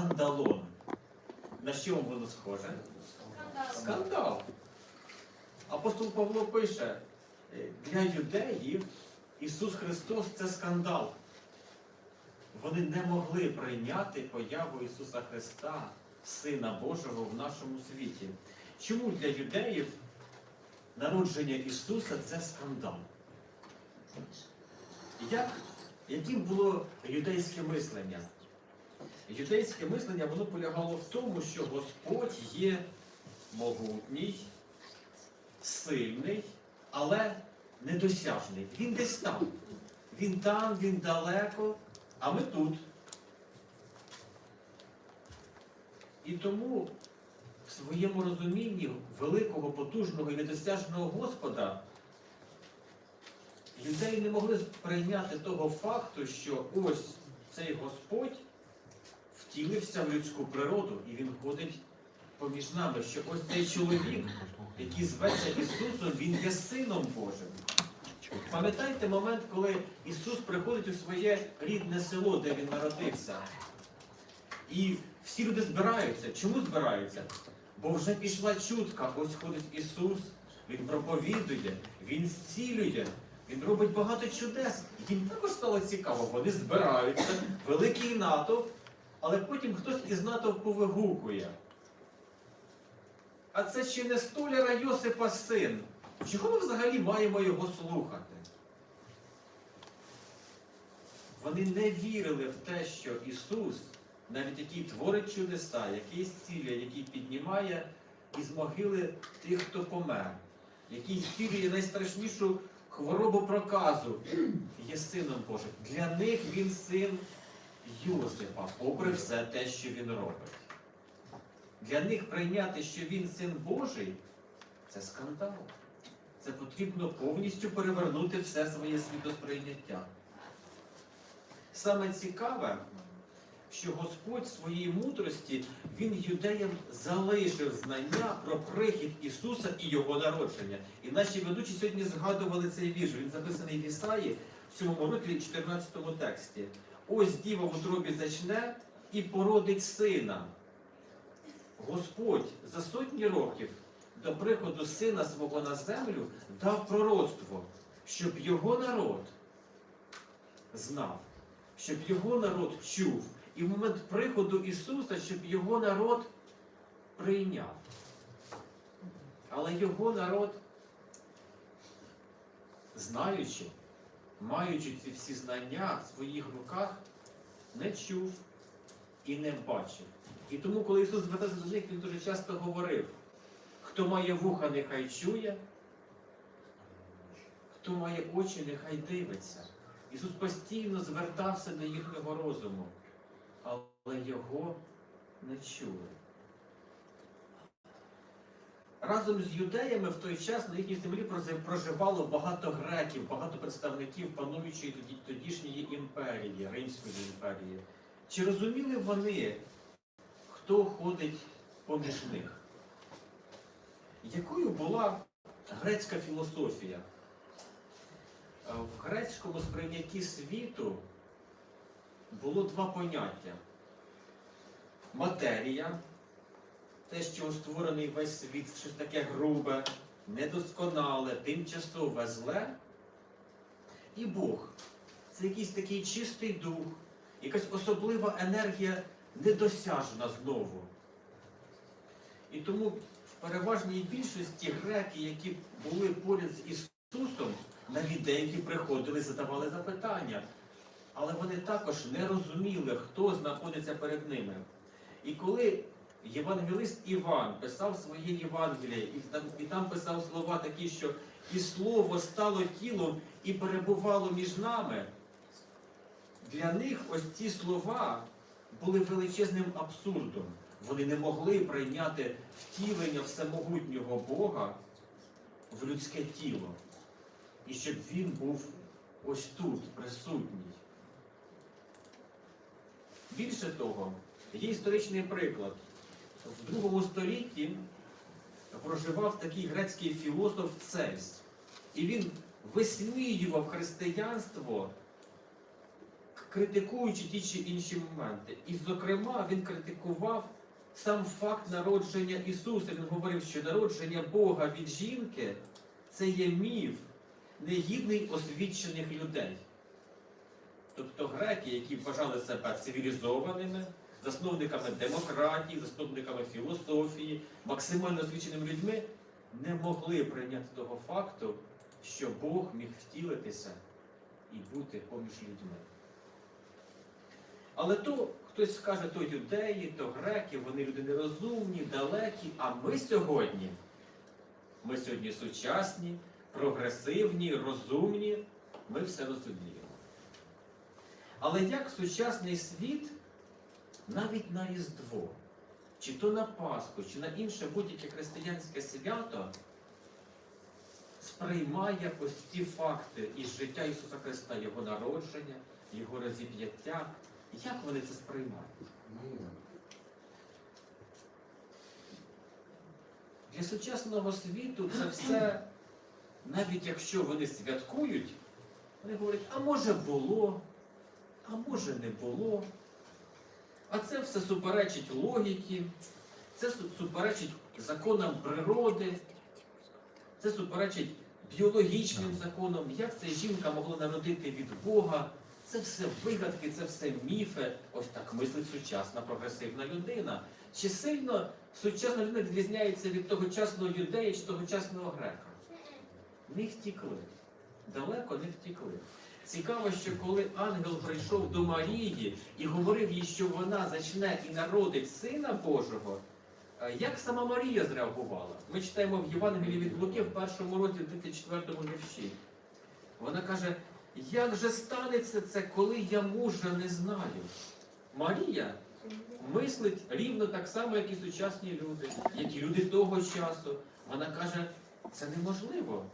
скандалон. На що воно схоже? Скандал. Скандал. Апостол Павло пише, е, для юдеїв Ісус Христос це скандал. Вони не могли прийняти появу Ісуса Христа, Сина Божого в нашому світі. Чому для юдеїв народження Ісуса це скандал? Як, яким було юдейське мислення? Юдейське мислення воно полягало в тому, що Господь є могутній, сильний, але недосяжний. Він десь там. Він там, він далеко, а ми тут. І тому в своєму розумінні великого, потужного і недосяжного Господа людей не могли прийняти того факту, що ось цей Господь втілився в людську природу і він ходить поміж нами, що ось цей чоловік, який зветься Ісусом, він є Сином Божим. Пам'ятаєте момент, коли Ісус приходить у своє рідне село, де він народився. І всі люди збираються. Чому збираються? Бо вже пішла чутка, ось ходить Ісус, Він проповідує, Він зцілює, Він робить багато чудес. Їм також стало цікаво, вони збираються, великий натовп, але потім хтось із натовпу вигукує. А це чи не столяра Йосипа син? Чого ми взагалі маємо його слухати? Вони не вірили в те, що Ісус, навіть який творить чудеса, який зцілює, який піднімає із могили тих, хто помер, який зцілює найстрашнішу хворобу проказу, є сином Божим. Для них він син Йосипа, попри все те, що він робить. Для них прийняти, що він син Божий, це скандал. Це потрібно повністю перевернути все своє світосприйняття. Саме цікаве, що Господь в своїй мудрості Він юдеям залишив знання про прихід Ісуса і Його народження. І наші ведучі сьогодні згадували цей вірш. Він записаний в Ісаї в 7 розділі 14 тексті. Ось діва в утробі зачне і породить сина. Господь за сотні років до приходу сина свого на землю дав пророцтво, щоб його народ знав, щоб його народ чув, і в момент приходу Ісуса, щоб його народ прийняв. Але його народ, знаючи, маючи ці всі знання в своїх руках, не чув і не бачив. І тому, коли Ісус звертався до них, Він дуже часто говорив, хто має вуха, нехай чує, хто має очі, нехай дивиться. Ісус постійно звертався до їхнього розуму, але його не чули. Разом з юдеями в той час на їхній землі проживало багато греків, багато представників пануючої тоді, тодішньої імперії, Римської імперії. Чи розуміли вони, хто ходить поміж них? Якою була грецька філософія? Е, В грецькому сприйнятті світу було два поняття: матерія, те, що створений весь світ, щось таке грубе, недосконале, тимчасове зле, і Бог. Це якийсь такий чистий дух, якась особлива енергія недосяжна знову. І тому в переважній більшості греки, які були поряд з Ісусом, навіть деякі приходили, задавали запитання. Але вони також не розуміли, хто знаходиться перед ними. І коли євангелист Іван писав своє Євангеліє, і там, і там писав слова такі, що і слово стало тілом і перебувало між нами, для них ось ці слова були величезним абсурдом. Вони не могли прийняти втілення всемогутнього Бога в людське тіло. І щоб він був ось тут присутній. Більше того, є історичний приклад. В другому столітті проживав такий грецький філософ Цельс. І він висміював християнство критикуючи ті чи інші моменти. І, зокрема, він критикував сам факт народження Ісуса. Він говорив, що народження Бога від жінки це є міф, негідний освічених людей. Тобто греки, які вважали себе цивілізованими, засновниками демократії, засновниками філософії, максимально освіченими людьми, не могли прийняти того факту, що Бог міг втілитися і бути поміж людьми. Але то хтось скаже, то юдеї, то греки, вони люди нерозумні, далекі. А ми сьогодні, ми сьогодні сучасні, прогресивні, розумні, ми все розуміємо. Але як сучасний світ навіть на Різдво, чи то на Пасху, чи на інше будь-яке християнське свято сприймає ось ці факти із життя Ісуса Христа, Його народження, Його розіп'яття. Як вони це сприймають? Для сучасного світу це все, навіть якщо вони святкують, вони говорять, а може було, а може не було. А це все суперечить логіки, це суперечить законам природи, це суперечить біологічним законам, як ця жінка могла народити від Бога. Це все вигадки, це все міфи. Ось так мислить сучасна прогресивна людина. Чи сильно сучасна людина відрізняється від тогочасного юдея чи тогочасного грека? Не втікли. Далеко не втікли. Цікаво, що коли ангел прийшов до Марії і говорив їй, що вона зачне і народить Сина Божого, е, як сама Марія зреагувала? Ми читаємо в Євангелії від Луки в першому розділі 34 му вірші. Вона каже, як же станеться це, коли я мужа не знаю? Марія мислить рівно так само, як і сучасні люди, як і люди того часу. Вона каже, це неможливо.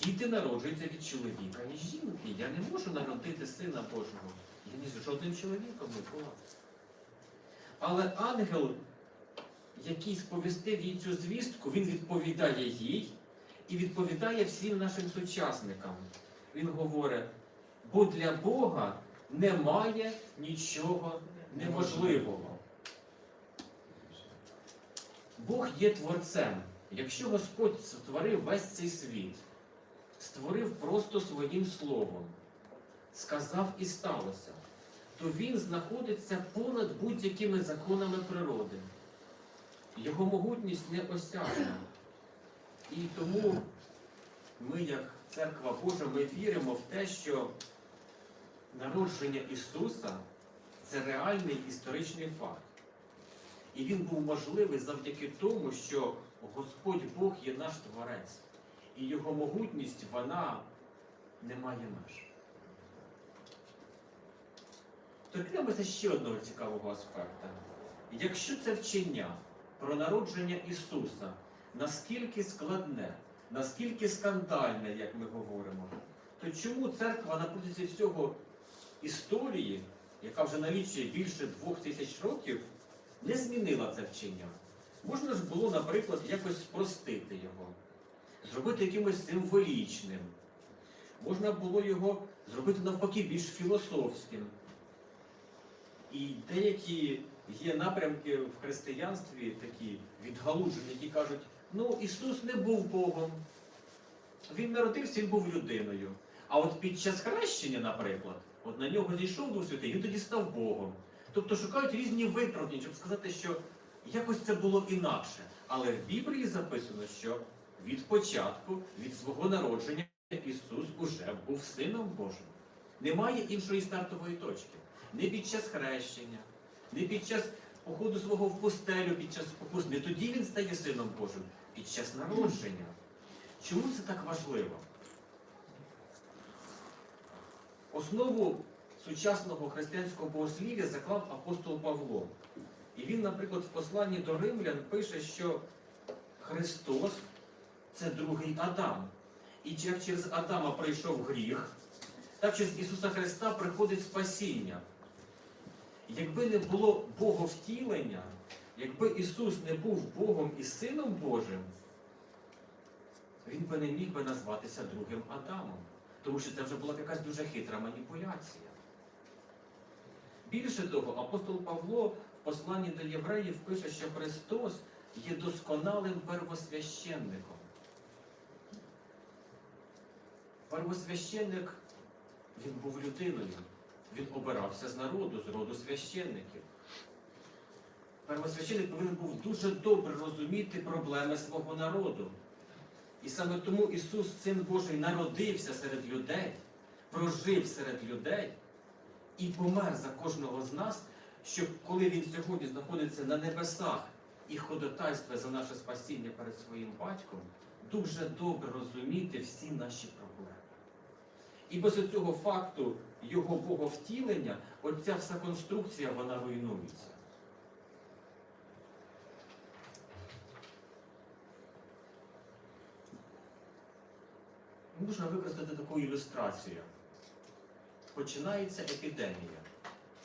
Діти народжуються від чоловіка і жінки. Я не можу народити сина Божого. Я ні з жодним чоловіком не була. Але ангел, який сповістив їй цю звістку, він відповідає їй і відповідає всім нашим сучасникам. Він говорить, бо для Бога немає нічого неможливого. Бог є творцем. Якщо Господь створив весь цей світ, створив просто своїм словом, сказав і сталося, то він знаходиться понад будь-якими законами природи. Його могутність не неосяжна. І тому ми, як церква Божа, ми віримо в те, що народження Ісуса це реальний історичний факт. І він був можливий завдяки тому, що Господь Бог є наш Творець. І його могутність, вона не має меж. Торкнемося ще одного цікавого аспекта. Якщо це вчення про народження Ісуса наскільки складне, наскільки скандальне, як ми говоримо, то чому церква на протязі всього історії, яка вже налічує більше двох тисяч років, не змінила це вчення? Можна ж було, наприклад, якось спростити його, зробити якимось символічним. Можна було його зробити навпаки більш філософським. І деякі є напрямки в християнстві такі відгалужені, які кажуть, ну Ісус не був Богом. Він народився, він був людиною. А от під час хрещення, наприклад, от на нього зійшов Дух Святий, він тоді став Богом. Тобто шукають різні виправдання, щоб сказати, що якось це було інакше. Але в Біблії записано, що від початку, від свого народження, Ісус уже був Сином Божим. Немає іншої стартової точки. Не під час хрещення, не під час походу свого в пустелю, під час спокус. Не тоді він стає Сином Божим, під час народження. Чому це так важливо? Основу сучасного християнського богослів'я заклав апостол Павло. І він, наприклад, в посланні до римлян пише, що Христос це другий Адам. І як через Адама прийшов гріх, так через Ісуса Христа приходить спасіння. Якби не було Боговтілення, якби Ісус не був Богом і Сином Божим, він би не міг би назватися другим Адамом. Тому що це вже була якась дуже хитра маніпуляція. Більше того, апостол Павло в посланні до євреїв пише, що Христос є досконалим первосвященником. Первосвященник, він був людиною, він обирався з народу, з роду священників. Первосвященник повинен був дуже добре розуміти проблеми свого народу. І саме тому Ісус, Син Божий, народився серед людей, прожив серед людей і помер за кожного з нас, щоб коли Він сьогодні знаходиться на небесах і ходатайствує за наше спасіння перед своїм батьком, дуже добре розуміти всі наші проблеми. І без цього факту його боговтілення, оця вся конструкція, вона руйнується. Можна використати таку ілюстрацію. Починається епідемія.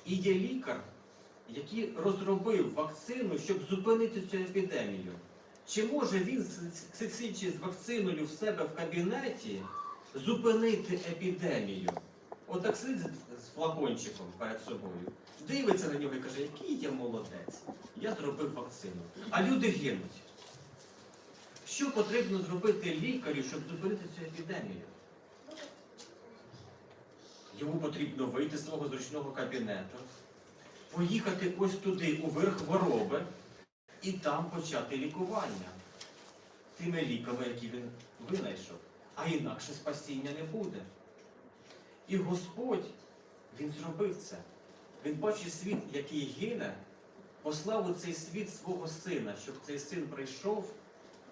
І є лікар, який розробив вакцину, щоб зупинити цю епідемію. Чи може він, сидячи з вакциною в себе в кабінеті, зупинити епідемію? Отак сидить з- з флакончиком перед собою, дивиться на нього і каже, який я молодець, я зробив вакцину. А люди гинуть. Що потрібно зробити лікарю, щоб зупинити цю епідемію? Йому потрібно вийти з свого зручного кабінету, поїхати ось туди, у верх хвороби, і там почати лікування тими ліками, які він винайшов. А інакше спасіння не буде. І Господь, Він зробив це. Він бачить світ, який гине, послав у цей світ свого сина, щоб цей син прийшов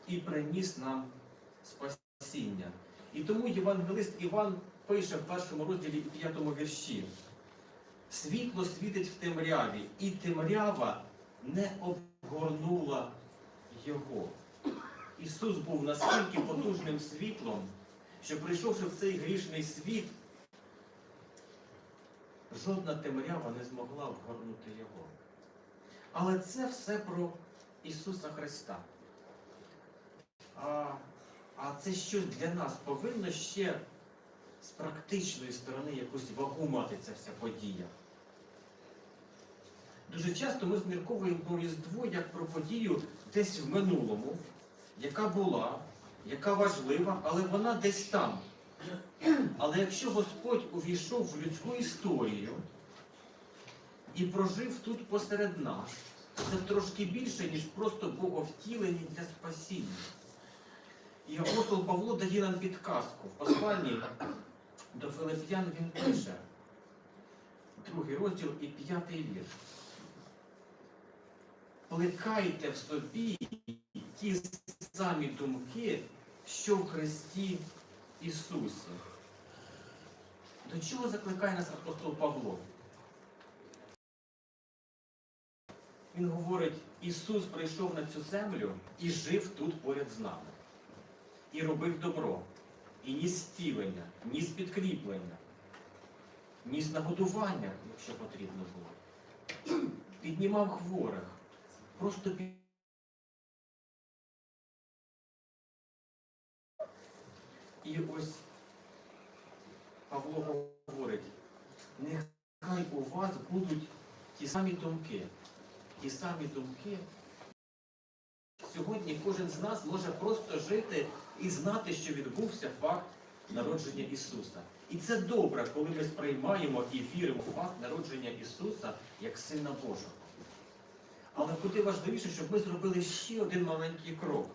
і приніс нам спасіння. І тому євангелист Іван пише в першому розділі і п'ятому вірші. Світло світить в темряві, і темрява не обгорнула його. Ісус був наскільки потужним світлом, що прийшовши в цей грішний світ, жодна темрява не змогла обгорнути його. Але це все про Ісуса Христа. А, а це щось для нас повинно ще з практичної сторони якусь вагу мати ця вся подія. Дуже часто ми змірковуємо про Різдво як про подію десь в минулому, яка була, яка важлива, але вона десь там. Але якщо Господь увійшов в людську історію і прожив тут посеред нас, це трошки більше, ніж просто боговтілення для спасіння. І апостол Павло дає нам підказку. В посланні до Филип'ян він пише, другий розділ і п'ятий вірш. Плекайте в собі ті самі думки, що в Христі Ісусі. До чого закликає нас апостол Павло? Він говорить, Ісус прийшов на цю землю і жив тут поряд з нами. І робив добро, і ніс зцілення, ніс підкріплення, ніс нагодування, якщо потрібно було. Піднімав хворих. Просто. І ось Павло говорить, нехай у вас будуть ті самі думки. Ті самі думки. Сьогодні кожен з нас може просто жити і знати, що відбувся факт народження Ісуса. І це добре, коли ми сприймаємо і віримо в факт народження Ісуса як Сина Божого. Але куди важливіше, щоб ми зробили ще один маленький крок.